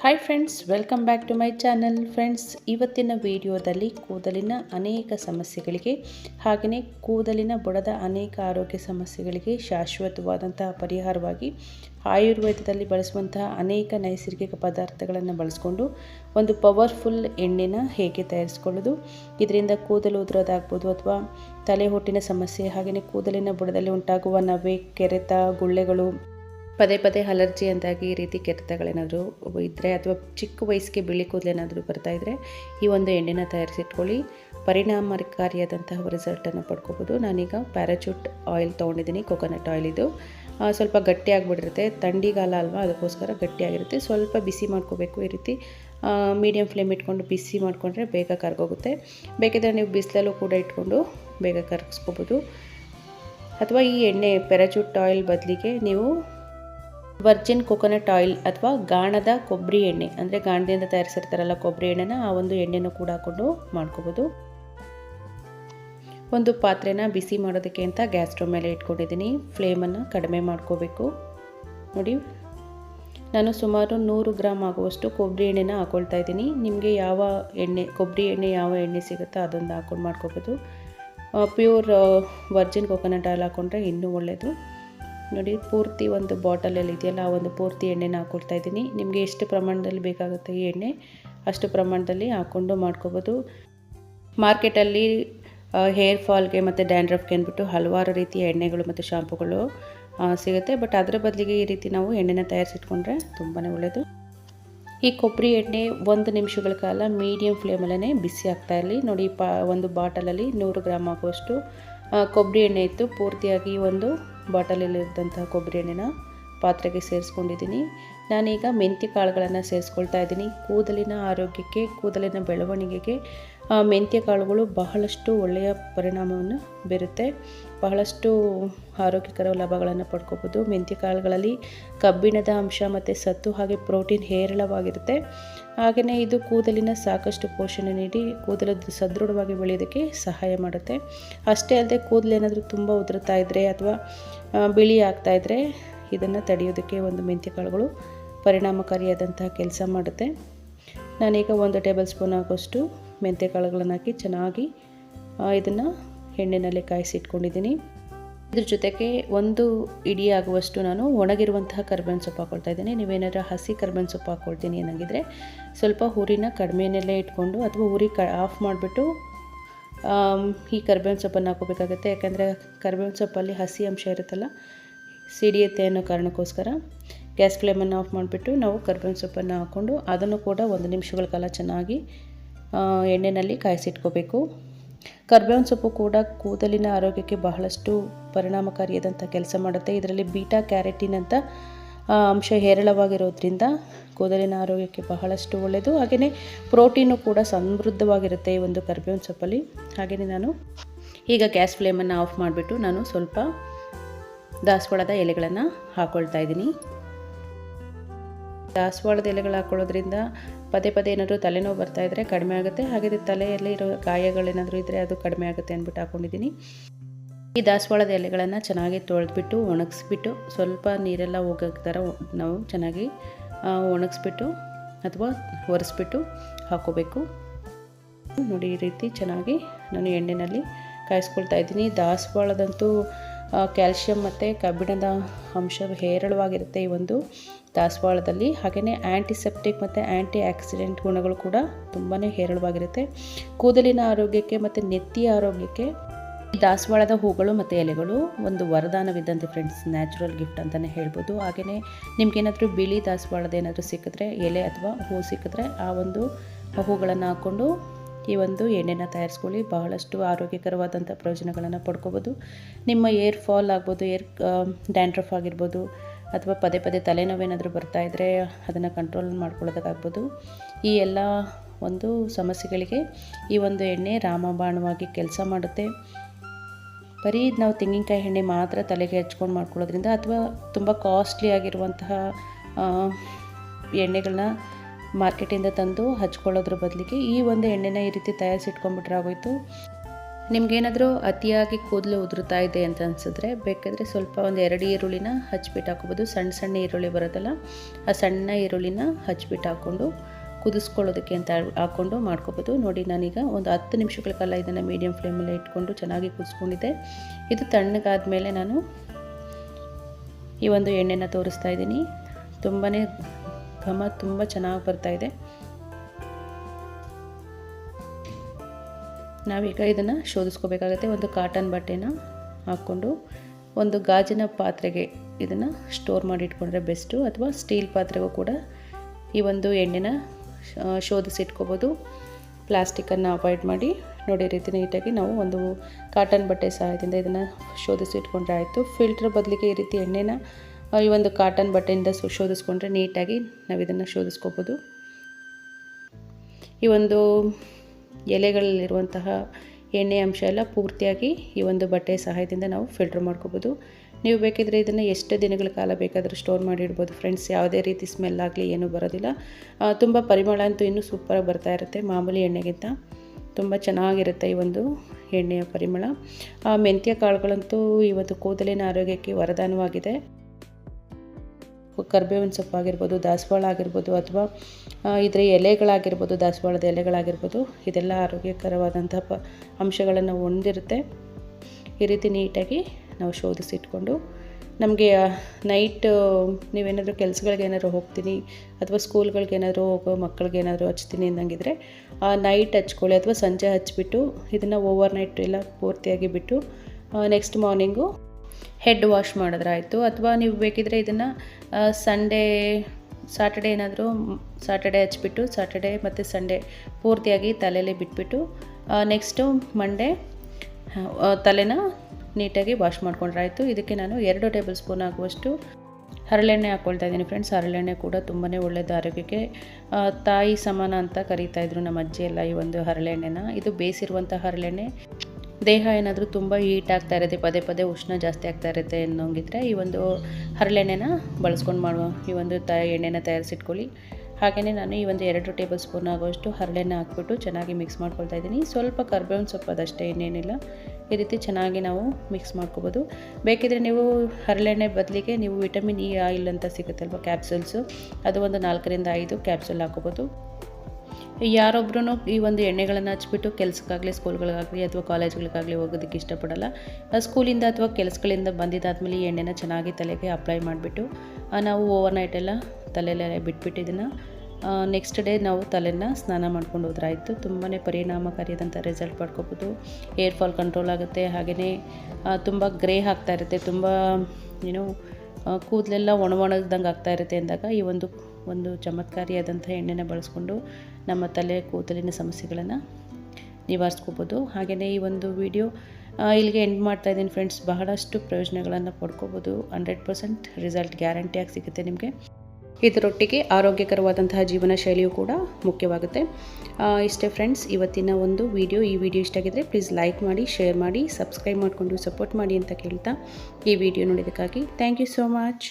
Hi friends welcome back to my channel friends ಇವತ್ತಿನ ವಿಡಿಯೋದಲ್ಲಿ ಕೂದಲಿನ ಅನೇಕ ಸಮಸ್ಯೆಗಳಿಗೆ, ಹಾಗೆಯೇ ಕೂದಲಿನ ಬುಡದ ಅನೇಕ ಆರೋಗ್ಯ ಸಮಸ್ಯೆಗಳಿಗೆ ಶಾಶ್ವತವಾದಂತಹ ಪರಿಹಾರವಾಗಿ ಆಯುರ್ವೇದದಲ್ಲಿ ಬಳಸುವಂತಹ ಅನೇಕ ನೈಸರ್ಗಿಕ ಪದಾರ್ಥಗಳನ್ನು ಬಳಸಿಕೊಂಡು ಒಂದು ಪವರ್ಫುಲ್ ಎಣ್ಣೆನ ಹೇಗೆ ತಯಾರಿಸ್ಕೊಳ್ಳೋದು, ಇದರಿಂದ ಕೂದಲು ಉದುರೋದಾಗ್ಬೋದು ಅಥವಾ ತಲೆ ಹೊಟ್ಟಿನ ಸಮಸ್ಯೆ, ಹಾಗೆಯೇ ಕೂದಲಿನ ಬುಡದಲ್ಲಿ ಉಂಟಾಗುವ ನವೆ, ಕೆರೆತ, ಗುಳ್ಳೆಗಳು ಪದೇ ಪದೇ ಅಲರ್ಜಿ ಅಂತಾಗಿ ಈ ರೀತಿ ಕೆರೆತಗಳೇನಾದರೂ ಇದ್ದರೆ ಅಥವಾ ಚಿಕ್ಕ ವಯಸ್ಸಿಗೆ ಬಿಳಿ ಕೂದಲೇನಾದರೂ ಬರ್ತಾ ಇದ್ದರೆ ಈ ಒಂದು ಎಣ್ಣೆನ ತಯಾರಿಸಿಟ್ಕೊಳ್ಳಿ. ಪರಿಣಾಮಕಾರಿಯಾದಂತಹ ರಿಸಲ್ಟನ್ನು ಪಡ್ಕೋಬೋದು. ನಾನೀಗ ಪ್ಯಾರಾಚೂಟ್ ಆಯಿಲ್ ತೊಗೊಂಡಿದ್ದೀನಿ ಕೊಕೊನಟ್ ಆಯಿಲ್ ಇದು. ಸ್ವಲ್ಪ ಗಟ್ಟಿಯಾಗಿಬಿಟ್ಟಿರುತ್ತೆ ಥಂಡಿಗಾಲ ಅಲ್ವಾ, ಅದಕ್ಕೋಸ್ಕರ ಗಟ್ಟಿಯಾಗಿರುತ್ತೆ ಸ್ವಲ್ಪ ಬಿಸಿ ಮಾಡ್ಕೋಬೇಕು ಈ ರೀತಿ. ಮೀಡಿಯಮ್ ಫ್ಲೇಮ್ ಇಟ್ಕೊಂಡು ಬಿಸಿ ಮಾಡಿಕೊಂಡ್ರೆ ಬೇಗ ಕರ್ಗೋಗುತ್ತೆ. ಬೇಕಿದ್ರೆ ನೀವು ಬಿಸಿಲಲ್ಲೂ ಕೂಡ ಇಟ್ಕೊಂಡು ಬೇಗ ಕರಗಿಸ್ಕೋಬೋದು ಅಥವಾ ಈ ಎಣ್ಣೆ ಪ್ಯಾರಾಚೂಟ್ ಆಯಿಲ್ ಬದಲಿಗೆ ನೀವು ವರ್ಜಿನ್ ಕೊಕೊನಟ್ ಆಯಿಲ್ ಅಥವಾ ಗಾಣದ ಕೊಬ್ಬರಿ ಎಣ್ಣೆ, ಅಂದರೆ ಗಾಣದಿಂದ ತಯಾರಿಸಿರ್ತಾರಲ್ಲ ಕೊಬ್ಬರಿ ಎಣ್ಣೆನ, ಆ ಒಂದು ಎಣ್ಣೆನೂ ಕೂಡ ಹಾಕ್ಕೊಂಡು ಮಾಡ್ಕೋಬೋದು. ಒಂದು ಪಾತ್ರೆನ ಬಿಸಿ ಮಾಡೋದಕ್ಕೆ ಅಂತ ಗ್ಯಾಸ್ ಸ್ಟವ್ ಮೇಲೆ ಇಟ್ಕೊಂಡಿದ್ದೀನಿ. ಫ್ಲೇಮನ್ನು ಕಡಿಮೆ ಮಾಡ್ಕೋಬೇಕು. ನೋಡಿ, ನಾನು ಸುಮಾರು ನೂರು ಗ್ರಾಮ್ ಆಗುವಷ್ಟು ಕೊಬ್ಬರಿ ಎಣ್ಣೆನ ಹಾಕ್ಕೊಳ್ತಾ ಇದ್ದೀನಿ. ನಿಮಗೆ ಯಾವ ಎಣ್ಣೆ, ಕೊಬ್ಬರಿ ಎಣ್ಣೆ ಯಾವ ಎಣ್ಣೆ ಸಿಗುತ್ತೋ ಅದೊಂದು ಹಾಕೊಂಡು ಮಾಡ್ಕೋಬೋದು. ಪ್ಯೂರ್ ವರ್ಜಿನ್ ಕೊಕೊನಟ್ ಆಯಿಲ್ ಹಾಕ್ಕೊಂಡ್ರೆ ಇನ್ನೂ ಒಳ್ಳೆಯದು ನೋಡಿ, ಪೂರ್ತಿ ಒಂದು ಬಾಟಲಲ್ಲಿ ಇದೆಯಲ್ಲ, ಆ ಒಂದು ಪೂರ್ತಿ ಎಣ್ಣೆನ ಹಾಕ್ಕೊಳ್ತಾ ಇದ್ದೀನಿ. ನಿಮಗೆ ಎಷ್ಟು ಪ್ರಮಾಣದಲ್ಲಿ ಬೇಕಾಗುತ್ತೆ ಈ ಎಣ್ಣೆ, ಅಷ್ಟು ಪ್ರಮಾಣದಲ್ಲಿ ಹಾಕ್ಕೊಂಡು ಮಾಡ್ಕೋಬೋದು. ಮಾರ್ಕೆಟಲ್ಲಿ ಹೇರ್ ಫಾಲ್ಗೆ ಮತ್ತು ಡ್ಯಾಂಡ್ರಫ್ಗೆ ಅಂದ್ಬಿಟ್ಟು ಹಲವಾರು ರೀತಿಯ ಎಣ್ಣೆಗಳು ಮತ್ತು ಶಾಂಪುಗಳು ಸಿಗುತ್ತೆ. ಬಟ್ ಅದರ ಬದಲಿಗೆ ಈ ರೀತಿ ನಾವು ಎಣ್ಣೆನ ತಯಾರಿಸಿಟ್ಕೊಂಡ್ರೆ ತುಂಬಾ ಒಳ್ಳೆಯದು ಈ ಕೊಬ್ಬರಿ ಎಣ್ಣೆ ಒಂದು ನಿಮಿಷಗಳ ಕಾಲ ಮೀಡಿಯಮ್ ಫ್ಲೇಮಲ್ಲೇ ಬಿಸಿ ಆಗ್ತಾ ಇರಲಿ. ನೋಡಿ, ಪಾ, ಒಂದು ಬಾಟಲಲ್ಲಿ ನೂರು ಗ್ರಾಮ್ ಆಗುವಷ್ಟು ಕೊಬ್ಬರಿ ಎಣ್ಣೆ ಇತ್ತು. ಪೂರ್ತಿಯಾಗಿ ಒಂದು ಬಾಟಲಲ್ಲಿದ್ದಂತಹ ಕೊಬ್ಬರಿ ಎಣ್ಣೆನ ಪಾತ್ರೆಗೆ ಸೇರಿಸ್ಕೊಂಡಿದ್ದೀನಿ. ನಾನೀಗ ಮೆಂತ್ಯ ಕಾಳುಗಳನ್ನು ಸೇರಿಸ್ಕೊಳ್ತಾ ಇದ್ದೀನಿ. ಕೂದಲಿನ ಆರೋಗ್ಯಕ್ಕೆ ಕೂದಲಿನ ಬೆಳವಣಿಗೆಗೆ ಮೆಂತ್ಯ ಕಾಳುಗಳು ಬಹಳಷ್ಟು ಒಳ್ಳೆಯ ಪರಿಣಾಮವನ್ನು ಬೀರುತ್ತೆ. ಬಹಳಷ್ಟು ಆರೋಗ್ಯಕರ ಲಾಭಗಳನ್ನು ಪಡ್ಕೋಬೋದು. ಮೆಂತ್ಯ ಕಾಳುಗಳಲ್ಲಿ ಕಬ್ಬಿಣದ ಅಂಶ ಮತ್ತು ಸತ್ತು ಹಾಗೆ ಪ್ರೋಟೀನ್ ಹೇರಳವಾಗಿರುತ್ತೆ. ಹಾಗೆಯೇ ಇದು ಕೂದಲಿನ ಸಾಕಷ್ಟು ಪೋಷಣೆ ನೀಡಿ ಕೂದಲು ಸದೃಢವಾಗಿ ಬೆಳೆಯೋದಕ್ಕೆ ಸಹಾಯ ಮಾಡುತ್ತೆ. ಅಷ್ಟೇ ಅಲ್ಲದೆ ಕೂದಲು ಏನಾದರೂ ತುಂಬ ಉದುರುತ್ತಾ ಇದ್ದರೆ ಅಥವಾ ಬಿಳಿ ಆಗ್ತಾ ಇದ್ದರೆ ಇದನ್ನು ತಡೆಯೋದಕ್ಕೆ ಒಂದು ಮೆಂತ್ಯ ಕಾಳುಗಳು ಪರಿಣಾಮಕಾರಿಯಾದಂತಹ ಕೆಲಸ ಮಾಡುತ್ತೆ. ನಾನೀಗ ಒಂದು ಟೇಬಲ್ ಸ್ಪೂನ್ ಆಗೋಷ್ಟು ಮೆಂತ್ಯ ಕಾಳುಗಳನ್ನು ಹಾಕಿ ಚೆನ್ನಾಗಿ ಇದನ್ನು ಎಣ್ಣೆಯಲ್ಲಿ ಕಾಯಿಸಿಟ್ಕೊಂಡಿದ್ದೀನಿ. ಇದ್ರ ಜೊತೆಗೆ ಒಂದು ಇಡಿ ಆಗುವಷ್ಟು ನಾನು ಒಣಗಿರುವಂತಹ ಕರ್ಬೇವಿನ ಸೊಪ್ಪು ಹಾಕ್ಕೊಳ್ತಾ ಇದ್ದೀನಿ. ನೀವೇನಾದ್ರೂ ಹಸಿ ಕರ್ಬೇವಿನ ಸೊಪ್ಪು ಹಾಕ್ಕೊಳ್ತೀನಿ ಏನಾಗಿದ್ರೆ ಸ್ವಲ್ಪ ಹುರಿನ ಕಡಿಮೆನಲ್ಲೇ ಇಟ್ಕೊಂಡು ಅಥವಾ ಹುರಿ ಕ, ಆಫ್ ಮಾಡಿಬಿಟ್ಟು ಈ ಕರ್ಬೇವಿನ ಸೊಪ್ಪನ್ನು ಹಾಕೋಬೇಕಾಗುತ್ತೆ ಯಾಕೆಂದರೆ ಕರ್ಬೇವಿನ ಸೊಪ್ಪಲ್ಲಿ ಹಸಿ ಅಂಶ ಇರುತ್ತಲ್ಲ, ಸಿಡಿಯುತ್ತೆ ಅನ್ನೋ ಕಾರಣಕ್ಕೋಸ್ಕರ ಗ್ಯಾಸ್ ಫ್ಲೇಮನ್ನು ಆಫ್ ಮಾಡಿಬಿಟ್ಟು ನಾವು ಕರ್ಬೇವಿನ ಸೊಪ್ಪನ್ನು ಹಾಕ್ಕೊಂಡು ಅದನ್ನು ಕೂಡ ಒಂದು ನಿಮಿಷಗಳ ಕಾಲ ಚೆನ್ನಾಗಿ ಎಣ್ಣೆಯಲ್ಲಿ ಕಾಯಿಸಿಟ್ಕೋಬೇಕು. ಕರ್ಬೇವಿನ ಸೊಪ್ಪು ಕೂಡ ಕೂದಲಿನ ಆರೋಗ್ಯಕ್ಕೆ ಬಹಳಷ್ಟು ಪರಿಣಾಮಕಾರಿಯಾದಂಥ ಕೆಲಸ ಮಾಡುತ್ತೆ. ಇದರಲ್ಲಿ ಬೀಟಾ ಕ್ಯಾರೆಟಿನ್ ಅಂತ ಅಂಶ ಹೇರಳವಾಗಿರೋದ್ರಿಂದ ಕೂದಲಿನ ಆರೋಗ್ಯಕ್ಕೆ ಬಹಳಷ್ಟು ಒಳ್ಳೆಯದು ಹಾಗೆಯೇ ಪ್ರೋಟೀನು ಕೂಡ ಸಮೃದ್ಧವಾಗಿರುತ್ತೆ ಈ ಒಂದು ಕರ್ಬೇವಿನ ಸೊಪ್ಪಲ್ಲಿ. ಹಾಗೆಯೇ ನಾನು ಈಗ ಗ್ಯಾಸ್ ಫ್ಲೇಮನ್ನು ಆಫ್ ಮಾಡಿಬಿಟ್ಟು ನಾನು ಸ್ವಲ್ಪ ದಾಸವಾಳದ ಎಲೆಗಳನ್ನು ಹಾಕ್ಕೊಳ್ತಾ ಇದ್ದೀನಿ. ದಾಸವಾಳದ ಎಲೆಗಳು ಹಾಕ್ಕೊಳ್ಳೋದ್ರಿಂದ ಪದೇ ಪದೇ ಏನಾದರೂ ತಲೆನೋವು ಬರ್ತಾ ಇದ್ದರೆ ಕಡಿಮೆ ಆಗುತ್ತೆ. ಹಾಗೆ ತಲೆಯಲ್ಲಿ ಇರೋ ಗಾಯಗಳೇನಾದರೂ ಇದ್ದರೆ ಅದು ಕಡಿಮೆ ಆಗುತ್ತೆ ಅಂದ್ಬಿಟ್ಟು ಹಾಕೊಂಡಿದ್ದೀನಿ. ಈ ದಾಸವಾಳದ ಎಲೆಗಳನ್ನು ಚೆನ್ನಾಗಿ ತೊಳೆದ್ಬಿಟ್ಟು, ಒಣಗಿಸ್ಬಿಟ್ಟು, ಸ್ವಲ್ಪ ನೀರೆಲ್ಲ ಹೋಗೋಕ್ಕೆ ಥರ ನಾವು ಚೆನ್ನಾಗಿ ಒಣಗಿಸ್ಬಿಟ್ಟು ಅಥವಾ ಒರೆಸ್ಬಿಟ್ಟು ಹಾಕೋಬೇಕು. ನೋಡಿ ಈ ರೀತಿ ಚೆನ್ನಾಗಿ ನಾನು ಎಣ್ಣೆಯಲ್ಲಿ ಕಾಯಿಸ್ಕೊಳ್ತಾ ಇದ್ದೀನಿ. ದಾಸವಾಳದಂತೂ ಕ್ಯಾಲ್ಶಿಯಂ ಮತ್ತು ಕಬ್ಬಿಣದ ಅಂಶ ಹೇರಳವಾಗಿರುತ್ತೆ ಈ ಒಂದು ದಾಸವಾಳದಲ್ಲಿ. ಹಾಗೆಯೇ ಆ್ಯಂಟಿಸೆಪ್ಟಿಕ್ ಮತ್ತು ಆ್ಯಂಟಿ ಆಕ್ಸಿಡೆಂಟ್ ಗುಣಗಳು ಕೂಡ ತುಂಬಾ ಹೇರಳವಾಗಿರುತ್ತೆ. ಕೂದಲಿನ ಆರೋಗ್ಯಕ್ಕೆ ಮತ್ತು ನೆತ್ತಿಯ ಆರೋಗ್ಯಕ್ಕೆ ದಾಸವಾಳದ ಹೂಗಳು ಮತ್ತು ಎಲೆಗಳು ಒಂದು ವರದಾನವಿದ್ದಂತೆ ಫ್ರೆಂಡ್ಸ್ ನ್ಯಾಚುರಲ್ ಗಿಫ್ಟ್ ಅಂತಲೇ ಹೇಳ್ಬೋದು. ಹಾಗೆಯೇ ನಿಮಗೇನಾದರೂ ಬಿಳಿ ದಾಸವಾಳದ ಏನಾದರೂ ಸಿಕ್ಕಿದ್ರೆ ಎಲೆ ಅಥವಾ ಹೂ ಸಿಕ್ಕಿದ್ರೆ ಆ ಒಂದು ಹೂಗಳನ್ನು ಹಾಕ್ಕೊಂಡು ಈ ಒಂದು ಎಣ್ಣೆನ ತಯಾರಿಸ್ಕೊಳ್ಳಿ. ಬಹಳಷ್ಟು ಆರೋಗ್ಯಕರವಾದಂಥ ಪ್ರಯೋಜನಗಳನ್ನು ಪಡ್ಕೋಬೋದು. ನಿಮ್ಮ ಏರ್ ಫಾಲ್ ಆಗ್ಬೋದು, ಏರ್ ಡ್ಯಾಂಡ್ರಫ್ ಆಗಿರ್ಬೋದು, ಅಥವಾ ಪದೇ ಪದೇ ತಲೆನೋವೇನಾದರೂ ಬರ್ತಾ ಇದ್ದರೆ ಅದನ್ನು ಕಂಟ್ರೋಲ್ ಮಾಡ್ಕೊಳ್ಳೋದಕ್ಕಾಗ್ಬೋದು ಈ ಎಲ್ಲ ಒಂದು ಸಮಸ್ಯೆಗಳಿಗೆ ಈ ಒಂದು ಎಣ್ಣೆ ರಾಮಬಾಣವಾಗಿ ಕೆಲಸ ಮಾಡುತ್ತೆ. ಬರೀ ನಾವು ತೆಂಗಿನಕಾಯಿ ಎಣ್ಣೆ ಮಾತ್ರ ತಲೆಗೆ ಹಚ್ಕೊಂಡು ಮಾಡ್ಕೊಳ್ಳೋದ್ರಿಂದ ಅಥವಾ ತುಂಬ ಕಾಸ್ಟ್ಲಿ ಆಗಿರುವಂತಹ ಎಣ್ಣೆಗಳನ್ನ ಮಾರ್ಕೆಟಿಂದ ತಂದು ಹಚ್ಕೊಳ್ಳೋದ್ರ ಬದಲಿಗೆ ಈ ಒಂದು ಎಣ್ಣೆನ ಈ ರೀತಿ ತಯಾರಿಸಿಟ್ಕೊಂಡ್ಬಿಟ್ರೆ ಆಗೋಯ್ತು. ನಿಮ್ಗೇನಾದರೂ ಅತಿಯಾಗಿ ಕೂದಲು ಉದುರುತ್ತಾ ಇದೆ ಅಂತ ಅನಿಸಿದ್ರೆ ಬೇಕಾದರೆ ಸ್ವಲ್ಪ ಒಂದು ಎರಡು ಈರುಳ್ಳಿನ ಹಚ್ಬಿಟ್ಟು ಹಾಕೋಬೋದು. ಸಣ್ಣ ಸಣ್ಣ ಈರುಳ್ಳಿ ಬರೋದಲ್ಲ ಆ ಸಣ್ಣ ಈರುಳ್ಳಿನ ಹಚ್ಬಿಟ್ಟು ಹಾಕ್ಕೊಂಡು ಕುದಿಸ್ಕೊಳ್ಳೋದಕ್ಕೆ ಅಂತ ಹಾಕ್ಕೊಂಡು ಮಾಡ್ಕೋಬೋದು. ನೋಡಿ, ನಾನೀಗ ಒಂದು ಹತ್ತು ನಿಮಿಷಗಳ ಕಾಲ ಇದನ್ನು ಮೀಡಿಯಮ್ ಫ್ಲೇಮಲ್ಲಿ ಇಟ್ಕೊಂಡು ಚೆನ್ನಾಗಿ ಕುದಿಸ್ಕೊಂಡಿದ್ದೆ. ಇದು ತಣ್ಣಗಾದ ಮೇಲೆ ನಾನು ಈ ಒಂದು ಎಣ್ಣೆನ ತೋರಿಸ್ತಾ ಇದ್ದೀನಿ. ತುಂಬಾ ಘಮ ತುಂಬ ಚೆನ್ನಾಗಿ ಬರ್ತಾ ಇದೆ. ನಾವೀಗ ಇದನ್ನು ಶೋಧಿಸ್ಕೋಬೇಕಾಗತ್ತೆ. ಒಂದು ಕಾಟನ್ ಬಟ್ಟೆನ ಹಾಕ್ಕೊಂಡು ಒಂದು ಗಾಜಿನ ಪಾತ್ರೆಗೆ ಇದನ್ನು ಸ್ಟೋರ್ ಮಾಡಿ ಇಟ್ಕೊಂಡ್ರೆ ಬೆಸ್ಟು ಅಥವಾ ಸ್ಟೀಲ್ ಪಾತ್ರೆಗೂ ಕೂಡ ಈ ಒಂದು ಎಣ್ಣೆನ ಶೋಧಿಸಿಟ್ಕೋಬೋದು. ಪ್ಲಾಸ್ಟಿಕ್ಕನ್ನು ಅವಾಯ್ಡ್ ಮಾಡಿ ನೋಡಿ ರೀತಿ ನೀಟಾಗಿ ನಾವು ಒಂದು ಕಾಟನ್ ಬಟ್ಟೆ ಸಹಾಯದಿಂದ ಇದನ್ನು ಶೋಧಿಸಿ ಇಟ್ಕೊಂಡ್ರೆ ಆಯಿತು. ಫಿಲ್ಟ್ರ್ ಬದಲಿಗೆ ಈ ರೀತಿ ಎಣ್ಣೆನ ಈ ಒಂದು ಕಾಟನ್ ಬಟ್ಟೆಯಿಂದ ಶೋಧಿಸ್ಕೊಂಡ್ರೆ ನೀಟಾಗಿ ನಾವು ಇದನ್ನು ಶೋಧಿಸ್ಕೋಬೋದು. ಈ ಒಂದು ಎಲೆಗಳಲ್ಲಿರುವಂತಹ ಎಣ್ಣೆ ಅಂಶ ಎಲ್ಲ ಪೂರ್ತಿಯಾಗಿ ಈ ಒಂದು ಬಟ್ಟೆ ಸಹಾಯದಿಂದ ನಾವು ಫಿಲ್ಟರ್ ಮಾಡ್ಕೋಬೋದು. ನೀವು ಬೇಕಿದ್ರೆ ಇದನ್ನು ಎಷ್ಟು ದಿನಗಳ ಕಾಲ ಬೇಕಾದರೂ ಸ್ಟೋರ್ ಮಾಡಿ ಇಡ್ಬೋದು ಫ್ರೆಂಡ್ಸ್ ಯಾವುದೇ ರೀತಿ ಸ್ಮೆಲ್ ಆಗಲಿ ಏನೂ ಬರೋದಿಲ್ಲ. ತುಂಬ ಪರಿಮಳ ಅಂತೂ ಇನ್ನೂ ಸೂಪರಾಗಿ ಬರ್ತಾ ಇರುತ್ತೆ ಮಾಮೂಲಿ ಎಣ್ಣೆಗಿಂತ. ತುಂಬ ಚೆನ್ನಾಗಿರುತ್ತೆ ಈ ಒಂದು ಎಣ್ಣೆಯ ಪರಿಮಳ. ಮೆಂತ್ಯ ಕಾಳುಗಳಂತೂ ಇವತ್ತು ಕೂದಲಿನ ಆರೋಗ್ಯಕ್ಕೆ ವರದಾನವಾಗಿದೆ. ಕರ್ಬೇವಿನ ಸೊಪ್ಪಾಗಿರ್ಬೋದು ದಾಸವಾಳ ಆಗಿರ್ಬೋದು ಅಥವಾ ಇದರ ಎಲೆಗಳಾಗಿರ್ಬೋದು, ದಾಸವಾಳದ ಎಲೆಗಳಾಗಿರ್ಬೋದು, ಇದೆಲ್ಲ ಆರೋಗ್ಯಕರವಾದಂಥ ಪ, ಅಂಶಗಳನ್ನು ಹೊಂದಿರುತ್ತೆ. ಈ ರೀತಿ ನೀಟಾಗಿ ನಾವು ಶೋಧಿಸಿಟ್ಕೊಂಡು, ನಮಗೆ ನೈಟ್ ನೀವೇನಾದರೂ ಕೆಲಸಗಳಿಗೆ ಹೋಗ್ತೀನಿ ಅಥವಾ ಸ್ಕೂಲ್ಗಳಿಗೆ ಏನಾದರೂ ಹೋಗೋ ಮಕ್ಕಳಿಗೆ ಹಚ್ತೀನಿ ಆ ನೈಟ್ ಹಚ್ಕೊಳ್ಳಿ ಅಥವಾ ಸಂಜೆ ಹಚ್ಬಿಟ್ಟು ಇದನ್ನು ಓವರ್ ನೈಟ್ ಎಲ್ಲ ಪೂರ್ತಿಯಾಗಿ ಬಿಟ್ಟು ನೆಕ್ಸ್ಟ್ ಮಾರ್ನಿಂಗು ಹೆಡ್ ವಾಶ್ ಮಾಡಿದ್ರಾಯಿತು. ಅಥವಾ ನೀವು ಬೇಕಿದ್ದರೆ ಇದನ್ನು ಸಂಡೇ ಸಾಟರ್ಡೆ ಏನಾದರೂ ಸಾಟರ್ಡೆ ಹಚ್ಬಿಟ್ಟು ಸಾಟರ್ಡೆ ಮತ್ತು ಸಂಡೇ ಪೂರ್ತಿಯಾಗಿ ತಲೆಯಲ್ಲಿ ಬಿಟ್ಬಿಟ್ಟು ನೆಕ್ಸ್ಟು ಮಂಡೇ ತಲೆನ ನೀಟಾಗಿ ವಾಶ್ ಮಾಡ್ಕೊಂಡ್ರಾಯಿತು. ಇದಕ್ಕೆ ನಾನು ಎರಡು ಟೇಬಲ್ ಸ್ಪೂನ್ ಆಗುವಷ್ಟು ಹರಳೆಣ್ಣೆ ಹಾಕ್ಕೊಳ್ತಾ ಇದ್ದೀನಿ ಫ್ರೆಂಡ್ಸ್ ಹರಳೆಣ್ಣೆ ಕೂಡ ತುಂಬಾ ಒಳ್ಳೆಯದು ಆರೋಗ್ಯಕ್ಕೆ ತಾಯಿ ಸಮಾನ ಅಂತ ಕರೀತಾಯಿದ್ರು ನಮ್ಮ ಅಜ್ಜಿ ಎಲ್ಲ ಈ ಒಂದು ಹರಳೆಣ್ಣೆನ. ಇದು ಬೇಯಿಸಿರುವಂಥ ಹರಳೆಣ್ಣೆ. ದೇಹ ಏನಾದರೂ ತುಂಬ ಹೀಟ್ ಆಗ್ತಾ ಇರುತ್ತೆ, ಪದೇ ಪದೇ ಉಷ್ಣ ಜಾಸ್ತಿ ಆಗ್ತಾ ಇರುತ್ತೆ ಅನ್ನೋಂಗಿದ್ರೆ ಈ ಒಂದು ಹರಳೆಣ್ಣೆನ ಬಳಸ್ಕೊಂಡು ಮಾಡುವ, ಈ ಒಂದು ತ, ಎಣ್ಣೆನ ತಯಾರಿಸಿಟ್ಕೊಳ್ಳಿ. ಹಾಗೆಯೇ ನಾನು ಈ ಒಂದು ಎರಡು ಟೇಬಲ್ ಸ್ಪೂನ್ ಆಗೋಷ್ಟು ಹರಳೆಣ್ಣೆ ಹಾಕ್ಬಿಟ್ಟು ಚೆನ್ನಾಗಿ ಮಿಕ್ಸ್ ಮಾಡ್ಕೊಳ್ತಾ ಇದ್ದೀನಿ. ಸ್ವಲ್ಪ ಕರ್ಬೇವಿನ ಸೊಪ್ಪು ಅದಷ್ಟೇ, ಇನ್ನೇನಿಲ್ಲ. ಈ ರೀತಿ ಚೆನ್ನಾಗಿ ನಾವು ಮಿಕ್ಸ್ ಮಾಡ್ಕೋಬೋದು. ಬೇಕಿದ್ರೆ ನೀವು ಹರಳೆಣ್ಣೆ ಬದಲಿಗೆ ನೀವು ವಿಟಮಿನ್ ಇ ಆಯಿಲ್ ಅಂತ ಸಿಗುತ್ತಲ್ವ, ಕ್ಯಾಪ್ಸೂಲ್ಸು? ಅದು ಒಂದು ನಾಲ್ಕರಿಂದ ಐದು ಕ್ಯಾಪ್ಸೂಲ್ ಹಾಕೋಬೋದು ಯಾರೊಬ್ಬರೂ ಈ ಒಂದು ಎಣ್ಣೆಗಳನ್ನು ಹಚ್ಬಿಟ್ಟು ಕೆಲಸಕ್ಕಾಗಲಿ, ಸ್ಕೂಲ್ಗಳಿಗಾಗಲಿ ಅಥವಾ ಕಾಲೇಜ್ಗಳಿಗಾಗಲಿ ಹೋಗೋದಕ್ಕೆ ಇಷ್ಟಪಡಲ್ಲ. ಸ್ಕೂಲಿಂದ ಅಥವಾ ಕೆಲಸಗಳಿಂದ ಬಂದಿದ್ದಾದಮೇಲೆ ಈ ಎಣ್ಣೆನ ಚೆನ್ನಾಗಿ ತಲೆಗೆ ಅಪ್ಲೈ ಮಾಡಿಬಿಟ್ಟು ನಾವು ಓವರ್ ನೈಟೆಲ್ಲ ತಲೆಯಲ್ಲೆಲ್ಲ ಬಿಟ್ಬಿಟ್ಟು ಇದನ್ನು ನೆಕ್ಸ್ಟ್ ಡೇ ನಾವು ತಲೆನ ಸ್ನಾನ ಮಾಡ್ಕೊಂಡು ಹೋದ್ರಾಯಿತು. ತುಂಬಾ ಪರಿಣಾಮಕಾರಿಯಾದಂಥ ರಿಸಲ್ಟ್ ಪಡ್ಕೋಬೋದು. ಏರ್ ಫಾಲ್ ಕಂಟ್ರೋಲ್ ಆಗುತ್ತೆ. ಹಾಗೆಯೇ ತುಂಬ ಗ್ರೇ ಆಗ್ತಾ ಇರುತ್ತೆ. ತುಂಬ ಏನು ಕೂದಲೆಲ್ಲ ಒಣ ಒಣಗ್ದಂಗೆ ಆಗ್ತಾ ಇರುತ್ತೆ ಅಂದಾಗ ಈ ಒಂದು ಒಂದು ಚಮತ್ಕಾರಿಯಾದಂಥ ಎಣ್ಣೆನ ಬಳಸ್ಕೊಂಡು ನಮ್ಮ ತಲೆ ಕೂದಲಿನ ಸಮಸ್ಯೆಗಳನ್ನು ನಿವಾರಿಸ್ಕೋಬೋದು. ಹಾಗೆಯೇ ಈ ಒಂದು ವಿಡಿಯೋ ಇಲ್ಲಿಗೆ ಎಂಡ್ ಮಾಡ್ತಾ ಇದ್ದೀನಿ ಫ್ರೆಂಡ್ಸ್. ಬಹಳಷ್ಟು ಪ್ರಯೋಜನಗಳನ್ನು ಪಡ್ಕೋಬೋದು. ಹಂಡ್ರೆಡ್ ಪರ್ಸೆಂಟ್ ರಿಸಲ್ಟ್ ಗ್ಯಾರಂಟಿಯಾಗಿ ಸಿಗುತ್ತೆ ನಿಮಗೆ. ಇದರೊಟ್ಟಿಗೆ ಆರೋಗ್ಯಕರವಾದಂತಹ ಜೀವನ ಶೈಲಿಯು ಕೂಡ ಮುಖ್ಯವಾಗುತ್ತೆ. ಇಷ್ಟೇ ಫ್ರೆಂಡ್ಸ್ ಇವತ್ತಿನ ಒಂದು ವಿಡಿಯೋ ಈ ವಿಡಿಯೋ ಇಷ್ಟ ಆಗಿದ್ರೆ ಪ್ಲೀಸ್ ಲೈಕ್ ಮಾಡಿ ಶೇರ್ ಮಾಡಿ ಸಬ್ಸ್ಕ್ರೈಬ್ ಮಾಡಿಕೊಂಡು ಸಪೋರ್ಟ್ ಮಾಡಿ ಅಂತ ಕೇಳ್ತಾ ಈ video ನೋಡಿದ್ದಕ್ಕಾಗಿ. Thank you so much